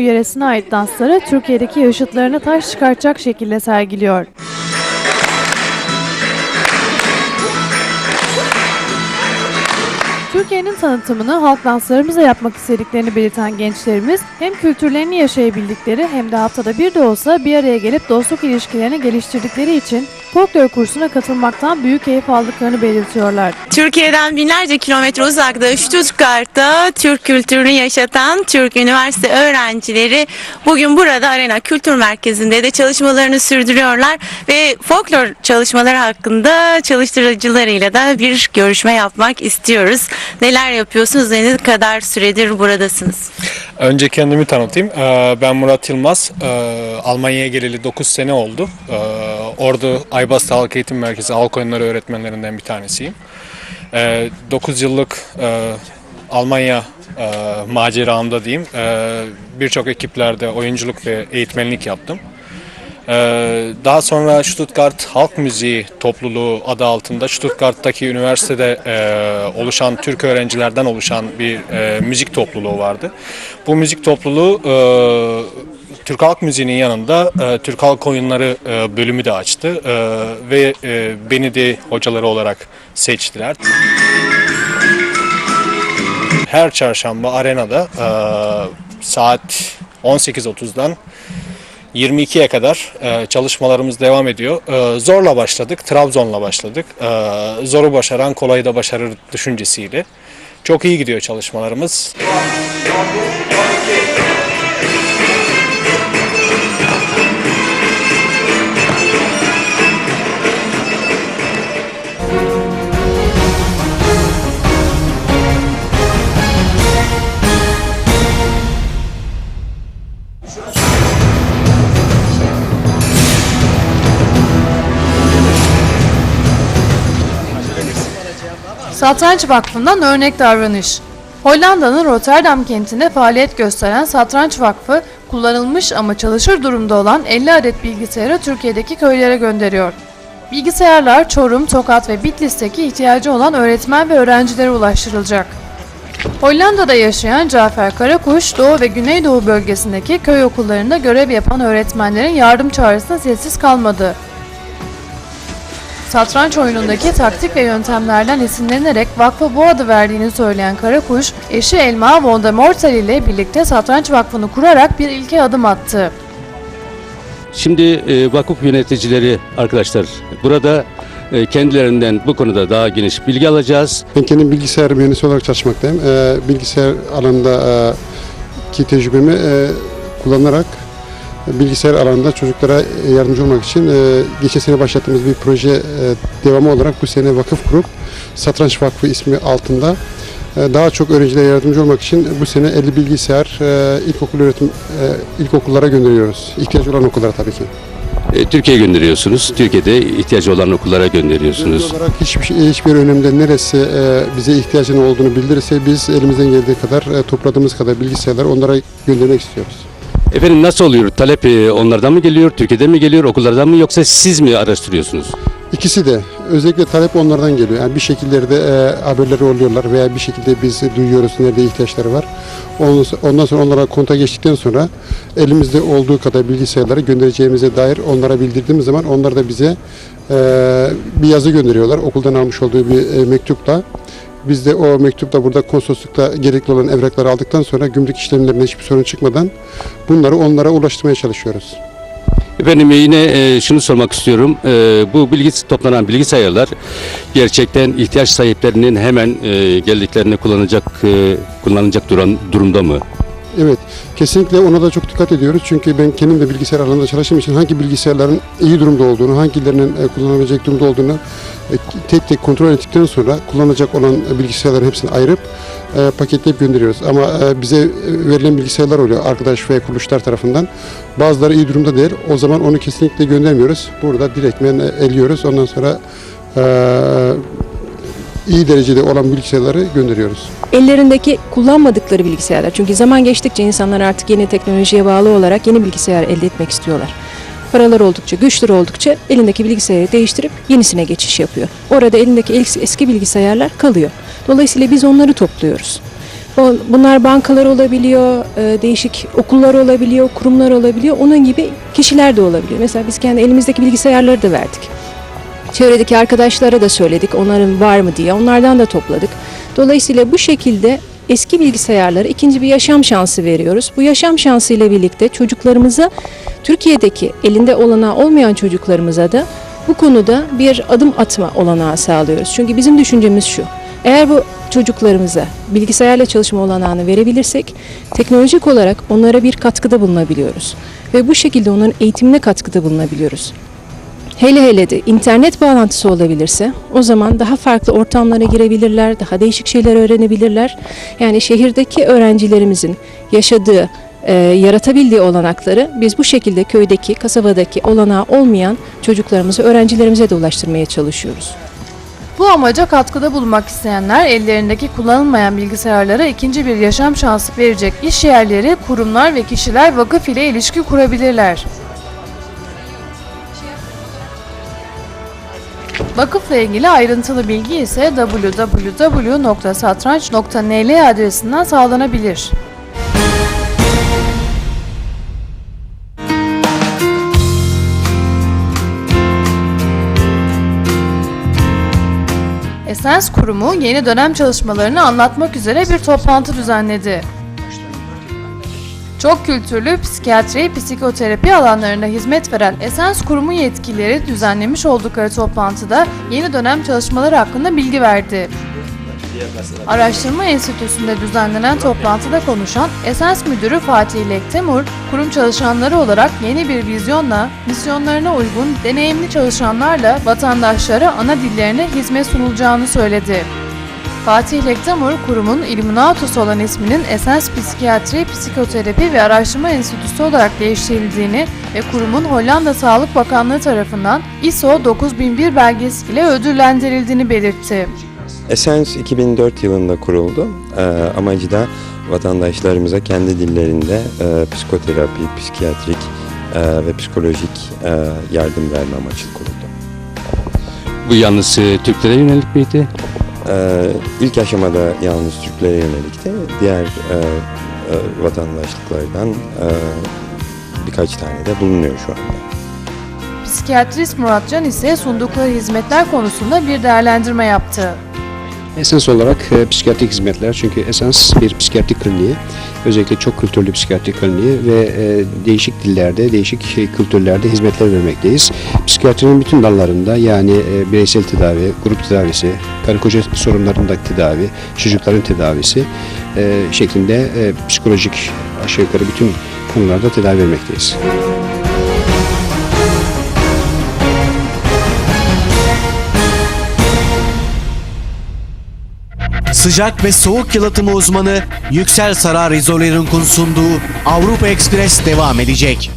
yöresine ait dansları Türkiye'deki yaşıtlarını taş çıkartacak şekilde sergiliyor. Türkiye'nin tanıtımını halk danslarımızla yapmak istediklerini belirten gençlerimiz hem kültürlerini yaşayabildikleri hem de haftada bir de olsa bir araya gelip dostluk ilişkilerini geliştirdikleri için folklor kursuna katılmaktan büyük keyif aldıklarını belirtiyorlar. Türkiye'den binlerce kilometre uzakta Stuttgart'ta Türk kültürünü yaşatan Türk Üniversite öğrencileri bugün burada Arena Kültür Merkezi'nde de çalışmalarını sürdürüyorlar ve folklor çalışmaları hakkında çalıştırıcılarıyla da bir görüşme yapmak istiyoruz. Neler yapıyorsunuz? Ne kadar süredir buradasınız? Önce kendimi tanıtayım. Ee, Ben Murat Yılmaz. Ee, Almanya'ya geleli 9 sene oldu. Ee, Ordu Aybastı Halk Eğitim Merkezi Halk Oyunları öğretmenlerinden bir tanesiyim. 9 yıllık e, Almanya e, maceramda diyeyim. Birçok ekiplerde oyunculuk ve eğitmenlik yaptım. Ee, Daha sonra Stuttgart Halk Müziği Topluluğu adı altında Stuttgart'taki üniversitede e, oluşan Türk öğrencilerden oluşan bir e, müzik topluluğu vardı. Bu müzik topluluğu e, Türk Halk Müziği'nin yanında Türk Halk Oyunları bölümü de açtı ve beni de hocaları olarak seçtiler. Her çarşamba arenada saat 18.30'dan 22'ye kadar e, çalışmalarımız devam ediyor. E, zorla başladık, Trabzon'la başladık. E, zoru başaran kolayı da başarır düşüncesiyle. Çok iyi gidiyor çalışmalarımız. Satranç Vakfı'ndan örnek davranış. Hollanda'nın Rotterdam kentinde faaliyet gösteren Satranç Vakfı, kullanılmış ama çalışır durumda olan 50 adet bilgisayarı Türkiye'deki köylere gönderiyor. Bilgisayarlar Çorum, Tokat ve Bitlis'teki ihtiyacı olan öğretmen ve öğrencilere ulaştırılacak. Hollanda'da yaşayan Cafer Karakuş, Doğu ve Güneydoğu bölgesindeki köy okullarında görev yapan öğretmenlerin yardım çağrısına sessiz kalmadı. Satranç oyunundaki taktik ve yöntemlerden esinlenerek vakfa bu adı verdiğini söyleyen Karakuş, eşi Elma Voldemortel ile birlikte Satranç Vakfı'nı kurarak bir ilke adım attı. Şimdi e, vakıf yöneticileri arkadaşlar burada e, kendilerinden bu konuda daha geniş bilgi alacağız. Ben kendim bilgisayar mühendisi olarak çalışmaktayım. Ee, bilgisayar alanında e, ki tecrübemi e, kullanarak e, bilgisayar alanında çocuklara e, yardımcı olmak için e, geçen sene başlattığımız bir proje e, devamı olarak bu sene vakıf kurup Satranç Vakfı ismi altında e, daha çok öğrencilere yardımcı olmak için bu sene 50 bilgisayar e, ilkokul öğretim e, ilkokullara gönderiyoruz. İhtiyaç olan okullara tabii ki. E, Türkiye'ye gönderiyorsunuz. Türkiye'de ihtiyacı olan okullara gönderiyorsunuz. Olarak hiçbir, şey- hiçbir önemde neresi e, bize ihtiyacının olduğunu bildirirse biz elimizden geldiği kadar e, topladığımız kadar bilgisayarları onlara göndermek istiyoruz. Efendim nasıl oluyor? Talep e, onlardan mı geliyor? Türkiye'den mi geliyor? Okullardan mı? Yoksa siz mi araştırıyorsunuz? İkisi de özellikle talep onlardan geliyor. Yani bir şekilde de e, haberleri oluyorlar veya bir şekilde biz duyuyoruz nerede ihtiyaçları var. Ondan Ondan sonra onlara konta geçtikten sonra elimizde olduğu kadar bilgisayarları göndereceğimize dair onlara bildirdiğimiz zaman onlar da bize e, bir yazı gönderiyorlar. Okuldan almış olduğu bir e, mektupla. Biz de o mektupla burada konsoloslukta gerekli olan evrakları aldıktan sonra gümrük işlemlerinde hiçbir sorun çıkmadan bunları onlara ulaştırmaya çalışıyoruz. Efendim yine e, şunu sormak istiyorum. E, bu bilgi toplanan bilgisayarlar gerçekten ihtiyaç sahiplerinin hemen e, geldiklerinde kullanacak kullanılacak duran durumda mı? Evet, kesinlikle ona da çok dikkat ediyoruz. Çünkü ben kendim de bilgisayar alanında çalıştığım için hangi bilgisayarların iyi durumda olduğunu, hangilerinin e, kullanılabilecek durumda olduğunu e, tek tek kontrol ettikten sonra kullanacak olan bilgisayarların hepsini ayırıp e, paketleyip gönderiyoruz. Ama bize verilen bilgisayarlar oluyor arkadaş ve kuruluşlar tarafından. Bazıları iyi durumda değil. O zaman onu kesinlikle göndermiyoruz. Burada direktmen eliyoruz. Ondan sonra iyi derecede olan bilgisayarları gönderiyoruz. ellerindeki kullanmadıkları bilgisayarlar. Çünkü zaman geçtikçe insanlar artık yeni teknolojiye bağlı olarak yeni bilgisayar elde etmek istiyorlar. Paralar oldukça, güçleri oldukça elindeki bilgisayarı değiştirip yenisine geçiş yapıyor. Orada elindeki eski bilgisayarlar kalıyor. Dolayısıyla biz onları topluyoruz. Bu- Bunlar bankalar olabiliyor, e, değişik okullar olabiliyor, kurumlar olabiliyor. Onun gibi kişiler de olabiliyor. Mesela biz kendi elimizdeki bilgisayarları da verdik. Çevredeki arkadaşlara da söyledik onların var mı diye. Onlardan da topladık. Dolayısıyla bu şekilde eski bilgisayarlara ikinci bir yaşam şansı veriyoruz. Bu yaşam şansı ile birlikte çocuklarımıza Türkiye'deki elinde olanağı olmayan çocuklarımıza da bu konuda bir adım atma olanağı sağlıyoruz. Çünkü bizim düşüncemiz şu. Eğer bu çocuklarımıza bilgisayarla çalışma olanağını verebilirsek teknolojik olarak onlara bir katkıda bulunabiliyoruz. Ve bu şekilde onların eğitimine katkıda bulunabiliyoruz. Hele hele de internet bağlantısı olabilirse o zaman daha farklı ortamlara girebilirler, daha değişik şeyler öğrenebilirler. Yani şehirdeki öğrencilerimizin yaşadığı, e, yaratabildiği olanakları biz bu şekilde köydeki, kasabadaki olanağı olmayan çocuklarımıza, öğrencilerimize de ulaştırmaya çalışıyoruz. Bu amaca katkıda bulunmak isteyenler ellerindeki kullanılmayan bilgisayarlara ikinci bir yaşam şansı verecek iş yerleri, kurumlar ve kişiler vakıf ile ilişki kurabilirler. Vakıfla ilgili ayrıntılı bilgi ise www.satranç.nl adresinden sağlanabilir. Esens Kurumu yeni dönem çalışmalarını anlatmak üzere bir toplantı düzenledi. Çok kültürlü psikiyatri, psikoterapi alanlarında hizmet veren Esens Kurumu yetkilileri düzenlemiş oldukları toplantıda yeni dönem çalışmaları hakkında bilgi verdi. Araştırma Enstitüsü'nde düzenlenen toplantıda konuşan Esens Müdürü Fatih Lek Temur, kurum çalışanları olarak yeni bir vizyonla, misyonlarına uygun deneyimli çalışanlarla vatandaşlara ana dillerine hizmet sunulacağını söyledi. Fatih Lektamur, kurumun Illuminatus olan isminin Esens Psikiyatri, Psikoterapi ve Araştırma Enstitüsü olarak değiştirildiğini ve kurumun Hollanda Sağlık Bakanlığı tarafından ISO 9001 belgesiyle ödüllendirildiğini belirtti. Essence 2004 yılında kuruldu. Ee, amacı da vatandaşlarımıza kendi dillerinde e, psikoterapi, psikiyatrik e, ve psikolojik e, yardım verme amaçlı kuruldu. Bu yalnız e, Türklere yönelik miydi? Ee, ilk aşamada yalnız Türklere yönelikti. Diğer e, e, vatandaşlıklardan e, birkaç tane de bulunuyor şu anda. Psikiyatrist Muratcan ise sundukları hizmetler konusunda bir değerlendirme yaptı. Esens olarak e, psikiyatrik hizmetler çünkü Esens bir psikiyatrik kliniği. Özellikle çok kültürlü psikiyatrik kliniği ve e, değişik dillerde, değişik şey, kültürlerde hizmetler vermekteyiz. Psikiyatrinin bütün dallarında yani e, bireysel tedavi, grup tedavisi, karı koca sorunlarındaki tedavi, çocukların tedavisi e, şeklinde e, psikolojik aşağı yukarı bütün konularda tedavi vermekteyiz. Sıcak ve soğuk yalıtımı uzmanı Yüksel Sarar İzoler'in sunduğu Avrupa Ekspres devam edecek.